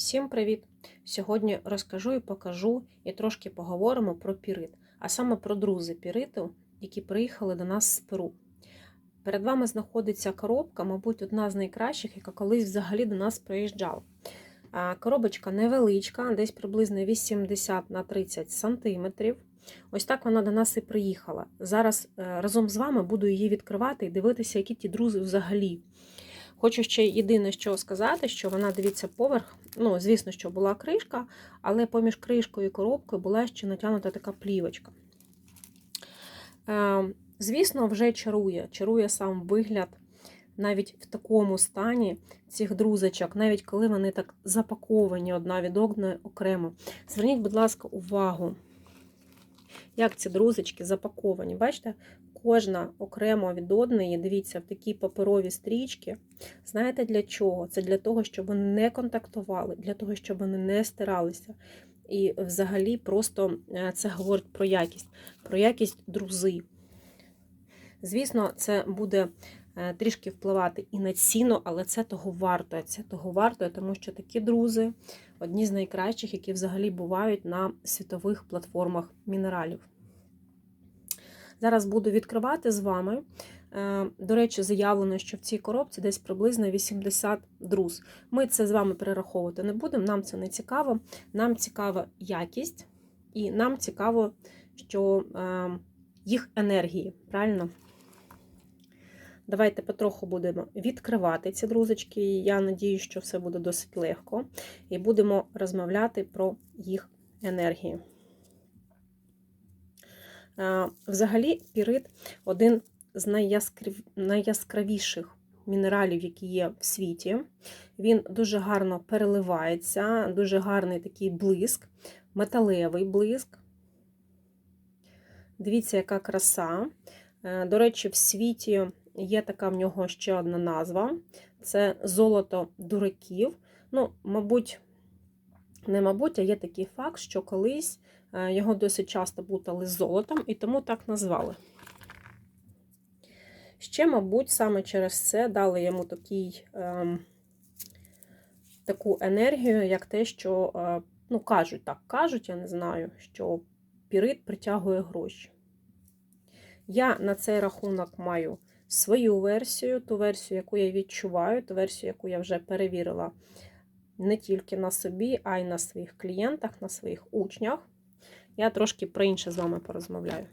Всім привіт! Сьогодні розкажу і покажу і трошки поговоримо про пірит, а саме про друзи піриту, які приїхали до нас з Перу. Перед вами знаходиться коробка, мабуть, одна з найкращих, яка колись взагалі до нас приїжджала. Коробочка невеличка, десь приблизно 80 на 30 сантиметрів. Ось так вона до нас і приїхала. Зараз е, разом з вами буду її відкривати і дивитися, які ті друзи взагалі. Хочу ще єдине, що сказати, що вона, дивіться, поверх. Ну, звісно, що була кришка, але поміж кришкою і коробкою була ще натягнута така плівочка. Е, Звісно, вже чарує. Чарує сам вигляд навіть в такому стані цих друзочок, навіть коли вони так запаковані одна від одної окремо. Зверніть, будь ласка, увагу, як ці друзочки запаковані. Бачите? Кожна окремо від одної, дивіться, в такі паперові стрічки. Знаєте для чого? Це для того, щоб вони не контактували, для того, щоб вони не стиралися. І взагалі просто е, це говорить про якість, про якість друзи. Звісно, це буде е, трішки впливати і на ціну, але це того варто. Це того варто, тому що такі друзи одні з найкращих, які взагалі бувають на світових платформах мінералів. Зараз буду відкривати з вами. Е, До речі, заявлено, що в цій коробці десь приблизно 80 друз. Ми це з вами перераховувати не будемо, нам це не цікаво. Нам цікава якість, і нам цікаво, що е, їх енергії, правильно? Давайте потроху будемо відкривати ці друзочки. Я надію, що все буде досить легко. І будемо розмовляти про їх енергії. Взагалі, пірит один з найяскраві... найяскравіших мінералів, які є в світі. Він дуже гарно переливається, дуже гарний такий блиск, металевий блиск. Дивіться, яка краса. Е, До речі, в світі є така в нього ще одна назва це золото дураків. Ну, мабуть, не мабуть, а є такий факт, що колись його досить часто плутали з золотом, і тому так назвали. Ще, мабуть, саме через це дали йому такий, е, таку енергію, як те, що, е, ну, кажуть, так кажуть, я не знаю, що пірит притягує гроші. Я на цей рахунок маю свою версію, ту версію, яку я відчуваю, ту версію, яку я вже перевірила не тільки на собі, а й на своїх клієнтах, на своїх учнях. Я трошки про інше з вами порозмовляю.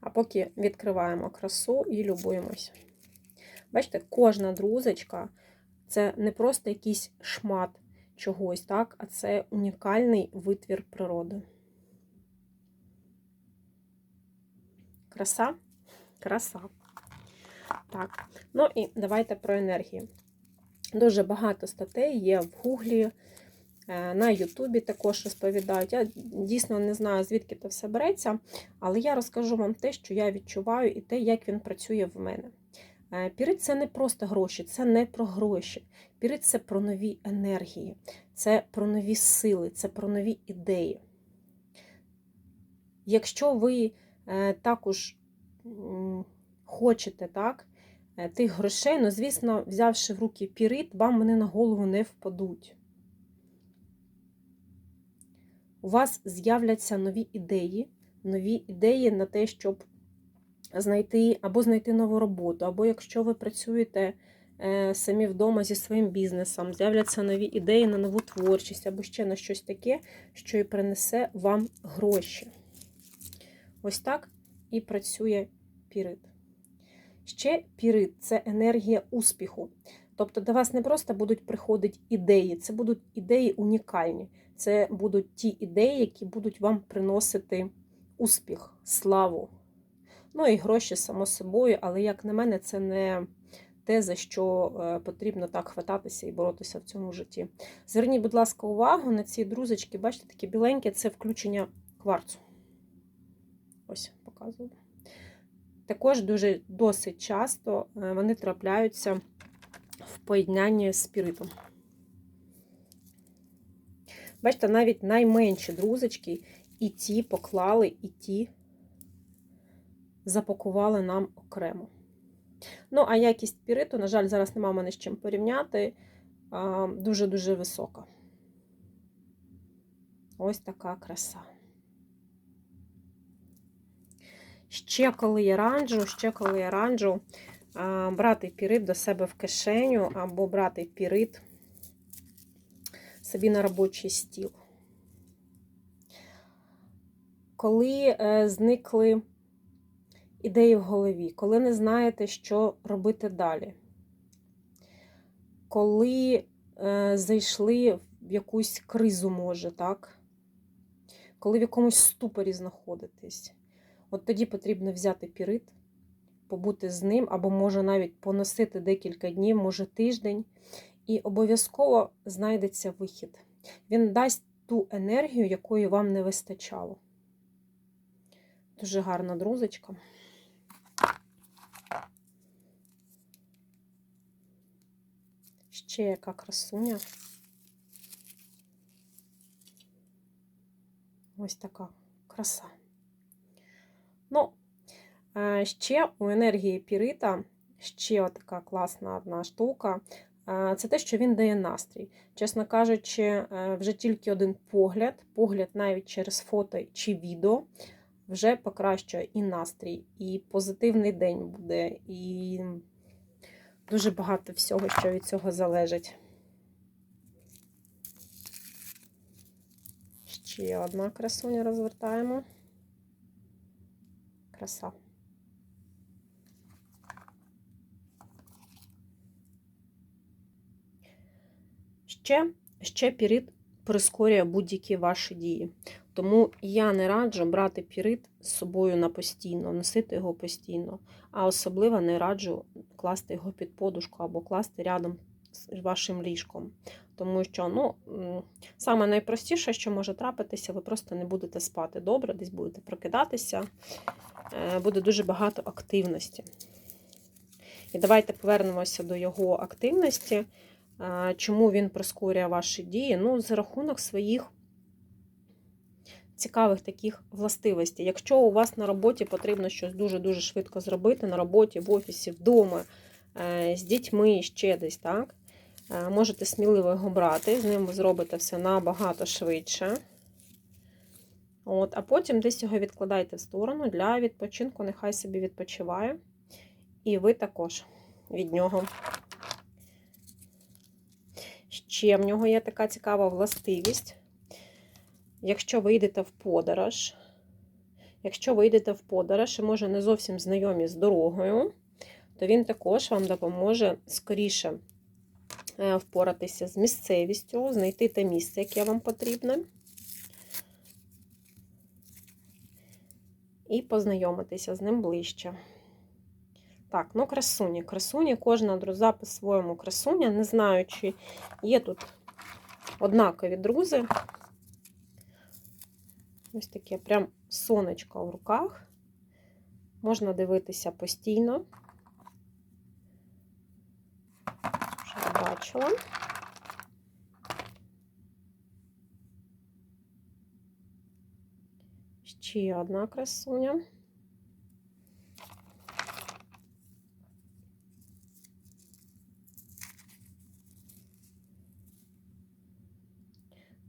А поки відкриваємо красу і любуємося. Бачите, кожна друзочка це не просто якийсь шмат чогось, так, а це унікальний витвір природи. Краса? Краса. Так, ну і давайте про енергію. Дуже багато статей є в Гуглі, на Ютубі також розповідають. Я дійсно не знаю, звідки це все береться, але я розкажу вам те, що я відчуваю, і те, як він працює в мене. Е, Пірит це не просто гроші, це не про гроші. Пірит це про нові енергії, це про нові сили, це про нові ідеї. Якщо ви е, також хочете так, тих грошей, ну, звісно, взявши в руки пірит, вам вони на голову не впадуть. У вас з'являться нові ідеї, нові ідеї на те, щоб знайти або знайти нову роботу, або якщо ви працюєте самі вдома зі своїм бізнесом, з'являться нові ідеї на нову творчість, або ще на щось таке, що і принесе вам гроші. Ось так і працює пірит. Ще пірит це енергія успіху. Тобто до вас не просто будуть приходити ідеї, це будуть ідеї унікальні. Це будуть ті ідеї, які будуть вам приносити успіх, славу. Ну і гроші, само собою, але, як на мене, це не те, за що е, потрібно так хвататися і боротися в цьому житті. Зверніть, будь ласка, увагу на ці друзочки, бачите, такі біленькі це включення кварцу. Ось, показую. Також дуже досить часто е, вони трапляються в поєднанні з спіритом. Бачите, навіть найменші друзочки і ті поклали, і ті запакували нам окремо. Ну, а якість спіриту, на жаль, зараз нема в мене з чим порівняти. дуже-дуже висока. Ось така краса. Ще коли я раджу, ще коли я раджу брати пірит до себе в кишеню або брати пірит собі на робочий стіл. Коли е, зникли ідеї в голові, коли не знаєте, що робити далі, коли е, зайшли в якусь кризу, може, так? Коли в якомусь ступорі знаходитесь, от тоді потрібно взяти пірит, побути з ним, або може навіть поносити декілька днів, може тиждень, і обов'язково знайдеться вихід. Він дасть ту енергію, якої вам не вистачало. Дуже гарна друзочка. Ще яка красуня. Ось така краса. Ну, ще у енергії пірита ще така класна одна штука. Е, це те, що він дає настрій. Чесно кажучи, е, вже тільки один погляд, погляд навіть через фото чи відео, вже покращує і настрій, і позитивний день буде, і дуже багато всього, що від цього залежить. Ще одна красуня розвертаємо. Краса. Ще, ще пірит прискорює будь-які ваші дії. Тому я не раджу брати пірит з собою на постійно, носити його постійно, а особливо не раджу класти його під подушку або класти рядом з вашим ліжком. Тому що ну, саме найпростіше, що може трапитися, ви просто не будете спати добре, десь будете прокидатися, е, буде дуже багато активності. І давайте повернемося до його активності. Чому він прискорює ваші дії? Ну, за рахунок своїх цікавих таких властивостей. Якщо у вас на роботі потрібно щось дуже-дуже швидко зробити, на роботі, в офісі, вдома, е, з дітьми ще десь, так? Е, можете сміливо його брати, з ним ви зробите все набагато швидше. От, А потім десь його відкладайте в сторону для відпочинку, нехай собі відпочиває. І ви також від нього. Ще в нього є така цікава властивість. Якщо ви йдете в подорож, якщо ви йдете в подорож і, може, не зовсім знайомі з дорогою, то він також вам допоможе скоріше е, впоратися з місцевістю, знайти те місце, яке вам потрібне. І познайомитися з ним ближче. Так, ну красуні. Красуні, кожна друза по-своєму красуня. Не знаю, чи є тут однакові друзи. Ось таке прям сонечко в руках. Можна дивитися постійно. Вже бачила. Ще одна красуня.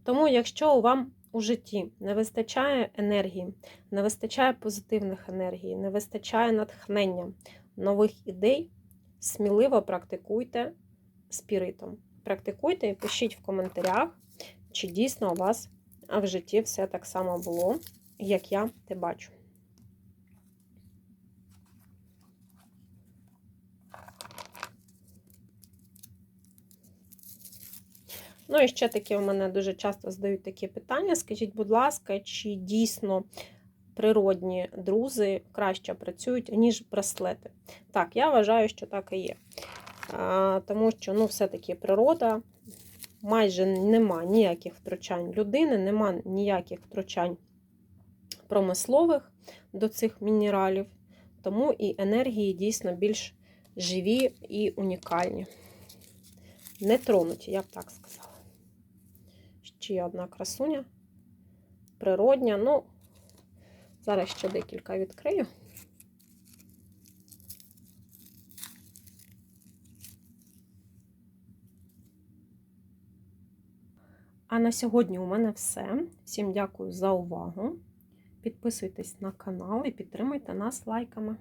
Тому, якщо вам у житті не вистачає енергії, не вистачає позитивних енергій, не вистачає натхнення, нових ідей, сміливо практикуйте спіритом. Практикуйте і пишіть в коментарях, чи дійсно у вас в житті все так само було, як я те бачу. Ну, і ще таке у мене дуже часто задають такі питання. Скажіть, будь ласка, чи дійсно природні друзи краще працюють, ніж браслети? Так, я вважаю, що так і є. А, Тому що, ну, все-таки природа. Майже нема ніяких втручань людини, нема ніяких втручань промислових до цих мінералів, тому і енергії дійсно більш живі і унікальні. Не тронуті, я б так сказала. Ще одна красуня. Природня. Ну, зараз ще декілька відкрию. А на сьогодні у мене все. Всім дякую за увагу. Підписуйтесь на канал і підтримуйте нас лайками.